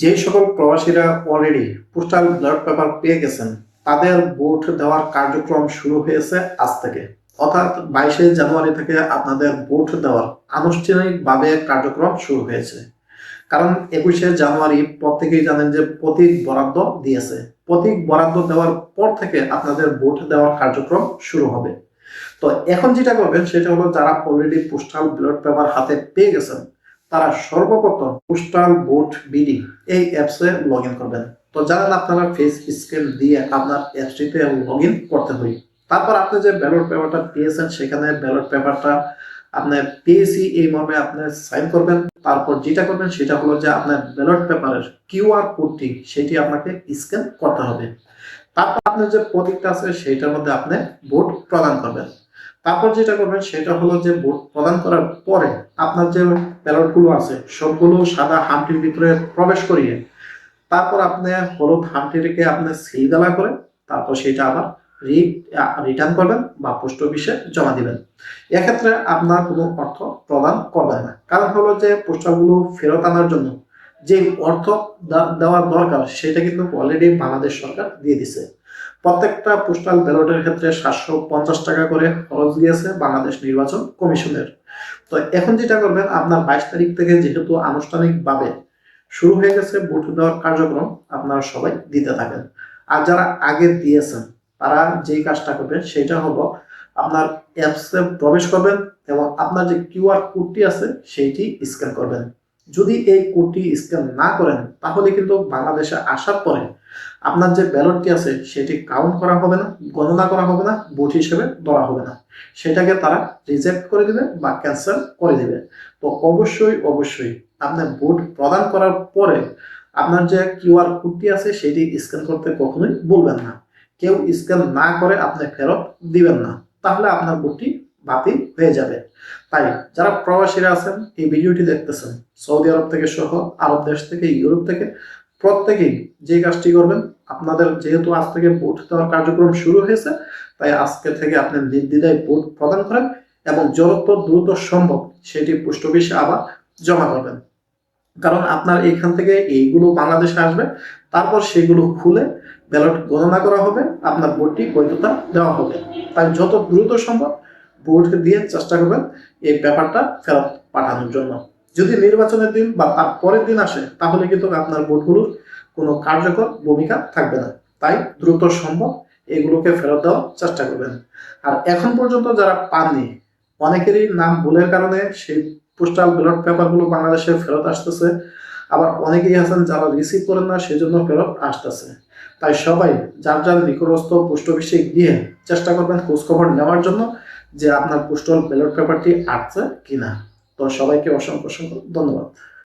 যে সকল প্রবাসীরা অলরেডি পোস্টাল ব্যালট পেপার পেয়ে গেছেন, তাদের ভোট দেওয়ার কার্যক্রম শুরু হয়েছে আজ থেকে। অর্থাৎ বাইশে জানুয়ারি থেকে আপনাদের ভোট দেওয়ার আনুষ্ঠানিকভাবে কার্যক্রম শুরু হয়েছে। কারণ একুশে জানুয়ারি প্রত্যেকেই জানেন যে প্রতীক বরাদ্দ দিয়েছে। প্রতীক বরাদ্দ দেওয়ার পর থেকে আপনাদের ভোট দেওয়ার কার্যক্রম শুরু হবে। তো এখন যেটা করবেন, সেটা হলো যারা অলরেডি পোস্টাল ব্যালট পেপার হাতে পেয়ে গেছেন তারা সর্বপ্রথম পোস্টাল ভোট বিডি এই অ্যাপসে লগ ইন করবেন। তো জানেন আপনারা ফেস স্ক্যান দিয়ে আপনার অ্যাপসটিতে লগ ইন করতে হয়। তারপর আপনি যে ব্যালট পেপারটা পেয়েছেন সেখানে ব্যালট পেপারটা আপনার পেয়েছি এই মর্মে আপনি সাইন করবেন। তারপর যেটা করবেন, সেটা হলো যে আপনার ব্যালট পেপারের কিউআর কোডটি সেটি আপনাকে স্ক্যান করতে হবে। তারপর আপনার যে প্রতীকটা আছে সেইটার মধ্যে আপনি ভোট প্রদান করবেন। তারপর যেটা করবেন, সেটা হলো যে ভোট প্রদান করার পরে আপনার যে ব্যালটগুলো আছে, সবগুলো সাদা হামটির ভিতরে প্রবেশ করিয়ে তারপর আপনি হলুদ হামটিটিকে আপনি সিলগালা করে তারপর সেটা আবার রিটার্ন করবেন বা পোস্ট অফিসে জমা দিবেন। এক্ষেত্রে আপনার কোনো অর্থ প্রদান করবেন না। কারণ হলো যে পোস্টারগুলো ফেরত আনার জন্য যে অর্থ দেওয়ার দরকার, সেটা কিন্তু অলরেডি বাংলাদেশ সরকার দিয়ে দিছে। প্রত্যেকটা পোস্টাল ব্যালটের ক্ষেত্রে সাতশো পঞ্চাশ টাকা করে খরচ গিয়েছে বাংলাদেশ নির্বাচন কমিশনের। তো এখন যেটা করবেন, আপনার বাইশ তারিখ থেকে যেহেতু আনুষ্ঠানিকভাবে শুরু হয়ে গেছে ভোট দেওয়ার কার্যক্রম, আপনারা সবাই দিতে থাকেন। আর যারা আগে দিয়েছেন, তারা যেই কাজটা করবেন সেটা হলো আপনার অ্যাপসে প্রবেশ করবেন এবং আপনার যে কিউআর কোডটি আছে, সেইটি স্ক্যান করবেন। যদি এই কোডটি স্ক্যান না করেন, তাহলে কিন্তু বাংলাদেশে আসার পরে আপনার যে ব্যালটটি আছে, সেটি কাউন্ট করা হবে না, গণনা করা হবে না ভোট হিসেবে ধরা হবে না। সেটাকে তারা রিজেক্ট করে দিবে বা ক্যান্সেল করে দিবে। তো অবশ্যই অবশ্যই আপনি ভোট প্রদান করার পরে আপনার যে কিউআর কোডটি আছে, সেটি স্ক্যান করতে কখনোই বলবেন না। কেউ স্ক্যান না করে আপনি ফেরত দিবেন না। তাহলে আপনার ভোটটি বাতিল হয়ে যাবে। তাই যারা প্রবাসীরা আছেন, এই ভিডিওটি দেখতেছেন, সৌদি আরব থেকে সহ আরব দেশ থেকে, ইউরোপ থেকে, প্রত্যেকেই যে কাজটি করবেন, আপনাদের যেহেতু আজ থেকে ভোট দেওয়ার কার্যক্রম শুরু হয়েছে, তাই আজকে থেকে আপনি নির্দ্বিধায় ভোট প্রদান করেন এবং যত দ্রুত সম্ভব সেটি পোস্ট অফিসে আবার জমা করবেন। কারণ আপনার এইখান থেকে এইগুলো বাংলাদেশে আসবে, তারপর সেগুলো খুলে ব্যালট গণনা করা হবে, আপনার ভোটটি বৈধতা দেওয়া হবে। তাই যত দ্রুত সম্ভব ভোট দিয়ে চেষ্টা করবেন এই ব্যাপারটা ফেরত পাঠানোর জন্য। যদি নির্বাচনের দিন বা তার পরের দিন আসে, তাহলে কিন্তু আপনার ভোটগুলোর কোনো কার্যকর ভূমিকা থাকবে না। তাই দ্রুত সম্ভব এগুলোকে ফেরত দেওয়ার চেষ্টা করবেন। আর এখন পর্যন্ত যারা পাননি, অনেকেরই নাম ভুলের কারণে সেই পোস্টাল ব্যালট পেপারগুলো বাংলাদেশে ফেরত আসতেছে। আবার অনেকেই আছেন যারা রিসিভ করেন না, সেজন্য ফেরত আসতেছে। তাই সবাই যার যার নিকটস্থ পোস্ট অফিসে গিয়ে চেষ্টা করবেন খোঁজখবর নেওয়ার জন্য যে আপনার পোস্টাল ব্যালট পেপারটি আসছে কিনা। তো সবাইকে অসংখ্য অসংখ্য ধন্যবাদ।